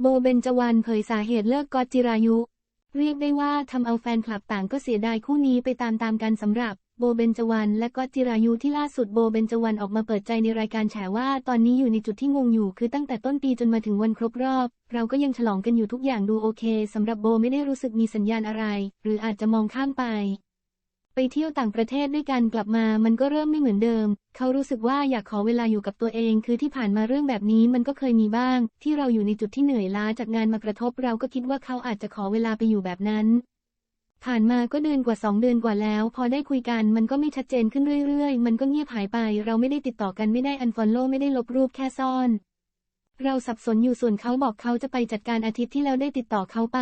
โบเบนจวรรณเผยสาเหตุเลิกก๊อตจิรายุ เรียกได้ว่าทำเอาแฟนคลับต่างก็เสียดายคู่นี้ไปตามๆกันสำหรับโบเบนจวรรณและก๊อตจิรายุที่ล่าสุดโบเบนจวรรณออกมาเปิดใจในรายการแฉว่าตอนนี้อยู่ในจุดที่งงอยู่ คือตั้งแต่ต้นปีจนมาถึงวันครบรอบ เราก็ยังฉลองกันอยู่ทุกอย่างดูโอเคสำหรับโบไม่ได้รู้สึกมีสัญญาณอะไร หรืออาจจะมองข้ามไป ไปเที่ยวต่างประเทศด้วยกันกลับมามันก็เริ่มไม่เหมือนเดิม เขารู้สึกว่าอยากขอเวลาอยู่กับตัวเอง คือที่ผ่านมาเรื่องแบบนี้มันก็เคยมีบ้าง ที่เราอยู่ในจุดที่เหนื่อยล้าจากงานมากระทบ เราก็คิดว่าเขาอาจจะขอเวลาไปอยู่แบบนั้น ผ่านมาก็เดือนกว่าสองเดือนกว่าแล้ว พอได้คุยกันมันก็ไม่ชัดเจนขึ้นเรื่อยๆ มันก็เงียบหายไป เราไม่ได้ติดต่อกันไม่ได้อันฟอลโล่ไม่ได้ลบรูปแค่ซ่อน เราสับสนอยู่ส่วนเขาบอกเขาจะไปจัดการอาทิตย์ที่แล้วได้ติดต่อเขาไป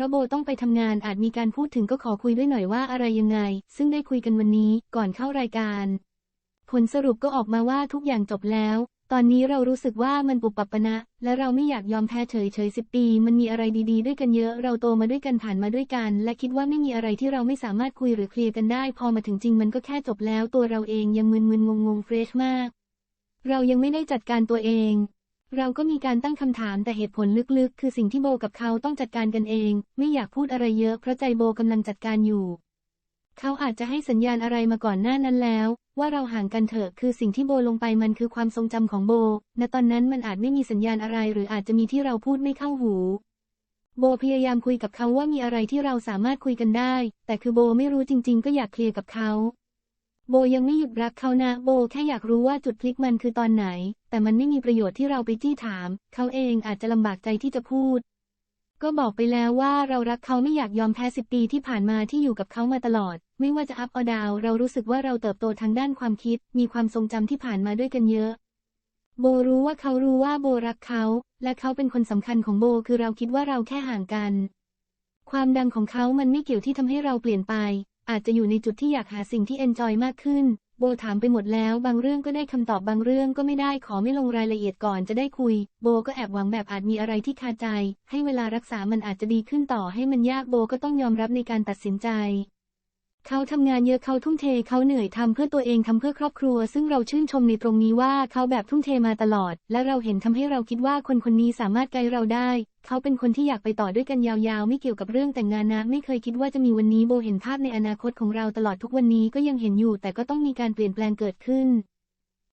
ราะโบต้องไปทำงานอาจมีการพูดถึงก็ขอคุยด้วยหน่อยว่าอะไรยังไง ซึ่งได้คุยกันวันนี้ก่อนเข้ารายการ ผลสรุปก็ออกมาว่าทุกอย่างจบแล้ว ตอนนี้เรารู้สึกว่ามันปุบปับปนะ และเราไม่อยากยอมแพ้เฉยเฉยสิบปี มันมีอะไรดีๆ ด้วยกันเยอะ เราโตมาด้วยกันผ่านมาด้วยกัน และคิดว่าไม่มีอะไรที่เราไม่สามารถคุยหรือเคลียร์กันได้ พอมาถึงจริงมันก็แค่จบแล้ว ตัวเราเองยังมึนๆงงๆเฟรชมาก เรายังไม่ได้จัดการตัวเอง เราก็มีการตั้งคำถามแต่เหตุผลลึกๆ คือสิ่งที่โบกับเขาต้องจัดการกันเอง ไม่อยากพูดอะไรเยอะเพราะใจโบกำลังจัดการอยู่ เขาอาจจะให้สัญญาณอะไรมาก่อนหน้านั้นแล้ว ว่าเราห่างกันเถอะคือสิ่งที่โบลงไปมันคือความทรงจำของโบณตอนนั้นมันอาจไม่มีสัญญาณอะไร หรืออาจจะมีที่เราพูดไม่เข้าหู โบพยายามคุยกับเขาว่ามีอะไรที่เราสามารถคุยกันได้ แต่คือโบไม่รู้จริง ๆ ก็อยากเคลียร์กับเขา โบยังไม่หยุดรักเขานะ โบแค่อยากรู้ว่าจุดพลิกมันคือตอนไหน แต่มันไม่มีประโยชน์ที่เราไปจี้ถาม เขาเองอาจจะลำบากใจที่จะพูด ก็บอกไปแล้วว่าเรารักเขาไม่อยากยอมแพ้สิบปีที่ผ่านมาที่อยู่กับเขามาตลอด ไม่ว่าจะอัพอดาว เรารู้สึกว่าเราเติบโตทางด้านความคิด มีความทรงจำที่ผ่านมาด้วยกันเยอะ โบรู้ว่าเขารู้ว่าโบรักเขา และเขาเป็นคนสำคัญของโบคือเราคิดว่าเราแค่ห่างกันความดังของเขามันไม่เกี่ยวที่ทำให้เราเปลี่ยนไป อาจจะอยู่ในจุดที่อยากหาสิ่งที่เอนจอยมากขึ้น โบถามไปหมดแล้ว บางเรื่องก็ได้คำตอบบางเรื่องก็ไม่ได้ขอไม่ลงรายละเอียดก่อนจะได้คุย โบก็แอบหวังแบบอาจมีอะไรที่คาใจ ให้เวลารักษามันอาจจะดีขึ้นต่อให้มันยากโบก็ต้องยอมรับในการตัดสินใจเขาทำงานเยอะเขาทุ่มเทเขาเหนื่อยทำเพื่อตัวเองทำเพื่อครอบครัว ซึ่งเราชื่นชมในตรงนี้ว่าเขาแบบทุ่มเทมาตลอด และเราเห็นทำให้เราคิดว่าคนคนนี้สามารถไกลเราได้ เขาเป็นคนที่อยากไปต่อด้วยกันยาวๆ ไม่เกี่ยวกับเรื่องแต่งงานนะ ไม่เคยคิดว่าจะมีวันนี้โบเห็นภาพในอนาคตของเราตลอดทุกวันนี้ก็ยังเห็นอยู่ แต่ก็ต้องมีการเปลี่ยนแปลงเกิดขึ้น